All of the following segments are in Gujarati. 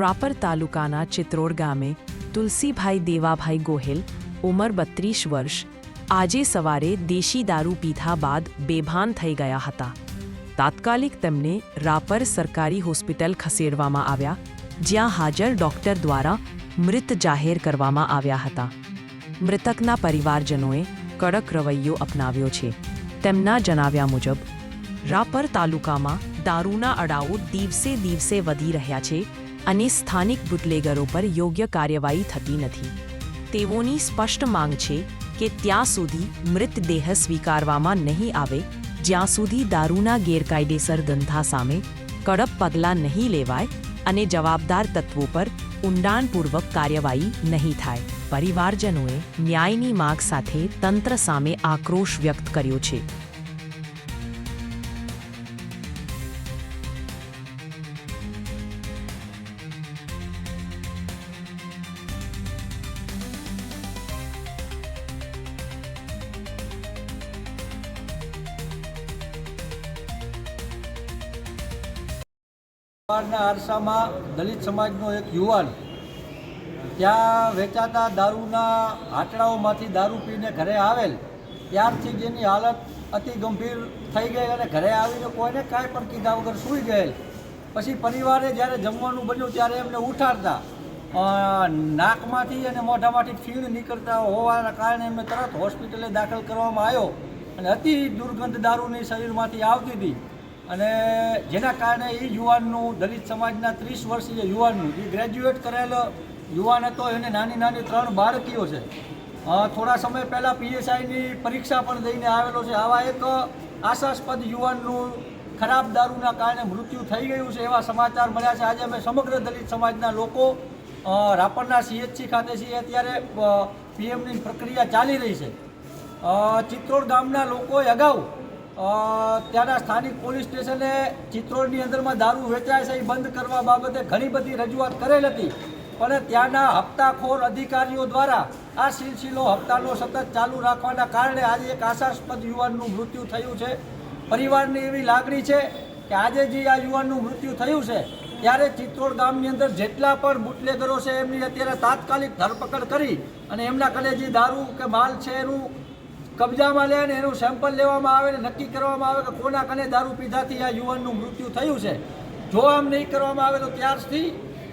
રાપર તાલુકાના ચિત્રોડ ગામે તુલસીભાઈ દેવાભાઈ ગોહિલ, ઉંમર બત્રીસ વર્ષ, આજે સવારે દેશી દારૂ પીધા બાદ બેભાન થઈ ગયા હતા. તાત્કાલિક તેમને રાપર સરકારી હોસ્પિટલ ખસેડવામાં આવ્યા, જ્યાં હાજર ડોક્ટર દ્વારા મૃત જાહેર કરવામાં આવ્યા હતા. મૃતકના પરિવારજનોએ કડક રવૈયો અપનાવ્યો છે. તેમના જણાવ્યા મુજબ, રાપર તાલુકામાં દારૂના અડાઓ દિવસે દિવસે વધી રહ્યા છે અને સ્થાનિક બુટલેગરો પર યોગ્ય કાર્યવાહી થતી નથી. તેઓની સ્પષ્ટ માંગ છે કે ત્યાં સુધી મૃતદેહ સ્વીકારવામાં નહીં આવે, જ્યાં સુધી દારૂના ગેરકાયદેસર ધંધા સામે કડક પગલાં નહીં લેવાય અને જવાબદાર તત્વો પર ઊંડાણપૂર્વક કાર્યવાહી નહીં થાય. પરિવારજનોએ ન્યાયની માગ સાથે તંત્ર સામે આક્રોશ વ્યક્ત કર્યો છે. સવારના આરસામાં દલિત સમાજનો એક યુવાન ત્યાં વેચાતા દારૂના હાટડાઓમાંથી દારૂ પીને ઘરે આવેલ. ત્યારથી જેની હાલત અતિ ગંભીર થઈ ગઈ અને ઘરે આવીને કોઈને કાંઈ પણ કીધા વગર સૂઈ ગયેલ. પછી પરિવારે જ્યારે જમવાનું બન્યું ત્યારે એમને ઉઠાડતા નાકમાંથી અને મોઢામાંથી ફીણ નીકળતા હોવાના કારણે એમને તરત હોસ્પિટલે દાખલ કરવામાં આવ્યો અને અતિ દુર્ગંધ દારૂની શરીરમાંથી આવતી હતી. અને જેના કારણે એ યુવાનનું, દલિત સમાજના ત્રીસ વર્ષીય યુવાનનું જે ગ્રેજ્યુએટ કરેલો યુવાન હતો, એને નાની નાની ત્રણ બાળકીઓ છે. થોડા સમય પહેલાં પીએસઆઈની પરીક્ષા પણ દઈને આવેલો છે. આવા એક આશાસ્પદ યુવાનનું ખરાબ દારૂના કારણે મૃત્યુ થઈ ગયું છે એવા સમાચાર મળ્યા છે. આજે અમે સમગ્ર દલિત સમાજના લોકો રાપરના સીએચસી ખાતે છીએ. અત્યારે પીએમની પ્રક્રિયા ચાલી રહી છે. ચિત્રોડ ગામના લોકોએ અગાઉ ત્યાંના સ્થાનિક પોલીસ સ્ટેશને ચિત્રોડની અંદરમાં દારૂ વેચાય છે એ બંધ કરવા બાબતે ઘણી બધી રજૂઆત કરેલ હતી. પણ ત્યાંના હપ્તાખોર અધિકારીઓ દ્વારા આ સિલસિલો હપ્તાનો સતત ચાલુ રાખવાના કારણે આજે એક આશાસ્પદ યુવાનનું મૃત્યુ થયું છે. પરિવારની એવી લાગણી છે કે આજે જે આ યુવાનનું મૃત્યુ થયું છે, ત્યારે ચિત્રોડ ગામની અંદર જેટલા પણ બુટલેગરો છે, એમની અત્યારે તાત્કાલિક ધરપકડ કરી અને એમના કલે જે દારૂ કે માલ છે એનું કબજામાં લે અને એનું સેમ્પલ લેવામાં આવે ને નક્કી કરવામાં આવે કે કોના કને દારૂ પીધાથી આ યુવાનનું મૃત્યુ થયું છે. જો આમ નહીં કરવામાં આવે તો ત્યારથી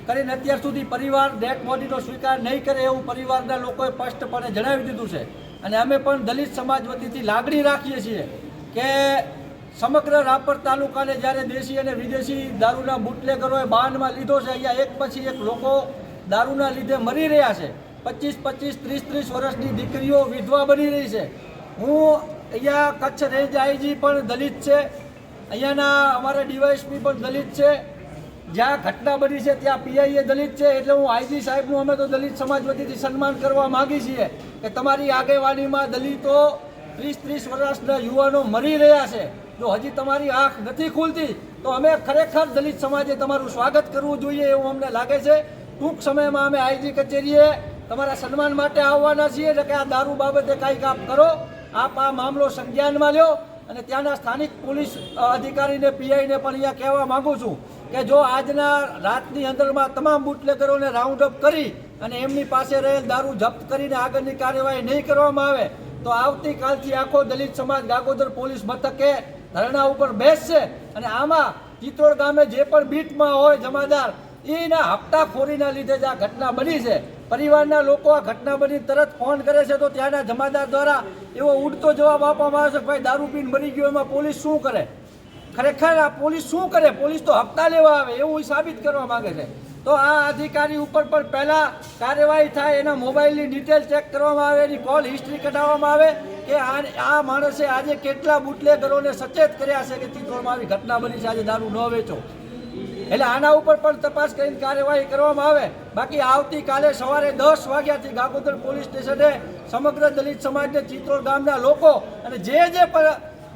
કરીને અત્યાર સુધી પરિવાર ડેડ બોડીનો સ્વીકાર નહીં કરે એવું પરિવારના લોકોએ સ્પષ્ટપણે જણાવી દીધું છે. અને અમે પણ દલિત સમાજ વતીથી લાગણી રાખીએ છીએ કે સમગ્ર રાપર તાલુકાને જ્યારે દેશી અને વિદેશી દારૂના બુટલેગરોએ બાંધમાં લીધો છે, અહીંયા એક પછી એક લોકો દારૂના લીધે મરી રહ્યા છે. પચીસ પચીસ, ત્રીસ ત્રીસ વર્ષની દીકરીઓ વિધવા બની રહી છે. હું અહીંયા કચ્છ રેન્જ આઈજી પણ દલિત છે. અહીંયાના અમારા ડીવાયસપી પણ દલિત છે. જ્યાં ઘટના બની છે ત્યાં પીઆઈએ દલિત છે. એટલે હું આઈજી સાહેબનું અમે તો દલિત સમાજ વતીથી સન્માન કરવા માગી છીએ કે તમારી આગેવાનીમાં દલિતો ત્રીસ ત્રીસ વર્ષના યુવાનો મરી રહ્યા છે. જો હજી તમારી આંખ નથી ખુલતી, તો અમે ખરેખર દલિત સમાજે તમારું સ્વાગત કરવું જોઈએ એવું અમને લાગે છે. ટૂંક સમયમાં અમે આઈજી કચેરીએ તમારા સન્માન માટે આવવાના છીએ. એટલે કે આ દારૂ બાબતે કાંઈક આપ કરો. આપ આ મામલો સંજ્ઞાનમાં લ્યો અને ત્યાંના સ્થાનિક પોલીસ અધિકારીને, પીઆઈને પણ અહીંયા કહેવા માગું છું કે જો આજના રાતની અંદરમાં તમામ બુટલેગરોને રાઉન્ડ અપ કરી અને એમની પાસે રહેલ દારૂ જપ્ત કરીને આગળની કાર્યવાહી નહીં કરવામાં આવે, તો આવતીકાલથી આખો દલિત સમાજ ગાગોદર પોલીસ મથકે ધરણા ઉપર બેસશે અને આમાં ચિત્રોડ ગામે જે પણ બીટમાં હોય જમાદાર, એના હપ્તાખોરીના લીધે જ આ ઘટના બની છે. પરિવારના લોકો આ ઘટના બની તરત ફોન કરે છે તો ત્યાંના જમાદાર દ્વારા એવો ઉડતો જવાબ આપવામાં આવે છે ભાઈ દારૂ પીને મરી ગયો, એમાં પોલીસ શું કરે? ખરેખર આ પોલીસ શું કરે? પોલીસ તો હપ્તા લેવા આવે, એવું સાબિત કરવા માંગે છે. તો આ અધિકારી ઉપર પણ પહેલાં કાર્યવાહી થાય, એના મોબાઈલની ડિટેલ ચેક કરવામાં આવે, એની કોલ હિસ્ટ્રી કઢાવવામાં આવે કે આ આ માણસે આજે કેટલા બુટલેગરોને સચેત કર્યા છે કે ચિત્રોમાં આવી ઘટના બની છે, આજે દારૂ ન વેચો. એટલે આના ઉપર પણ તપાસ કરીને કાર્યવાહી કરવામાં આવે. બાકી આવતીકાલે સવારે દસ વાગ્યાથી ગાગોદર પોલીસ સ્ટેશને સમગ્ર દલિત સમાજને ચિત્રોડ ગામના લોકો અને જે જે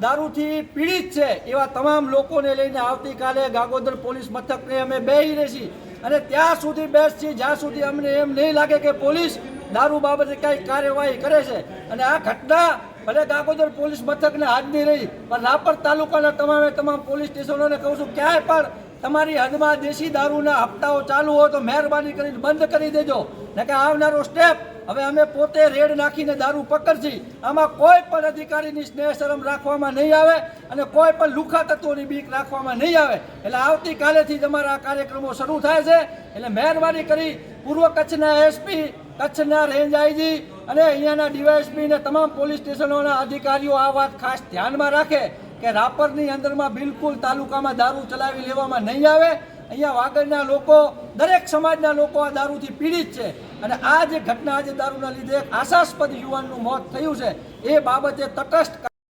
દારૂથી પીડિત છે, એવા તમામ લોકોને લઈને આવતીકાલે ગાગોદર પોલીસ મથકને અમે બેહી રહીશી. અને ત્યાં સુધી બેસશી, જ્યાં સુધી અમને એમ નહીં લાગે કે પોલીસ દારૂ બાબતે કાંઈ કાર્યવાહી કરે છે. અને આ ઘટના ભલે ગાગોદર પોલીસ મથકને હાજરી રહી, પણ રાપર તાલુકાના તમામે તમામ પોલીસ સ્ટેશનોને કહું છું, ક્યાંય પણ તમારી હદમાં દેશી દારૂના હપ્તાઓ ચાલુ હોય તો મહેરબાની કરીને બંધ કરી દેજો. ને કે આવનારો સ્ટેપ હવે અમે પોતે રેડ નાખીને દારૂ પકડશી. આમાં કોઈ પણ અધિકારીની સ્નેહ શરમ રાખવામાં નહીં આવે અને કોઈ પણ લુખા તત્વોની બીક રાખવામાં નહીં આવે. એટલે આવતીકાલેથી આ કાર્યક્રમો શરૂ થાય છે. એટલે મહેરબાની કરી પૂર્વ કચ્છના એસપી, કચ્છના રેન્જ આઈજી અને અહીંયાના ડીવાયએસપી ને તમામ પોલીસ સ્ટેશનોના અધિકારીઓ આ વાત ખાસ ધ્યાનમાં રાખે. કે રાપરની અંદરમાં બિલકુલ તાલુકામાં દારૂ ચલાવી લેવામાં નહીં આવે. અહીંયા વાગડના લોકો, દરેક સમાજના લોકો આ દારૂથી પીડિત છે. અને આ જે ઘટના આજે દારૂના લીધે આશાસ્પદ યુવાનનું મોત થયું છે, એ બાબતે તટસ્થ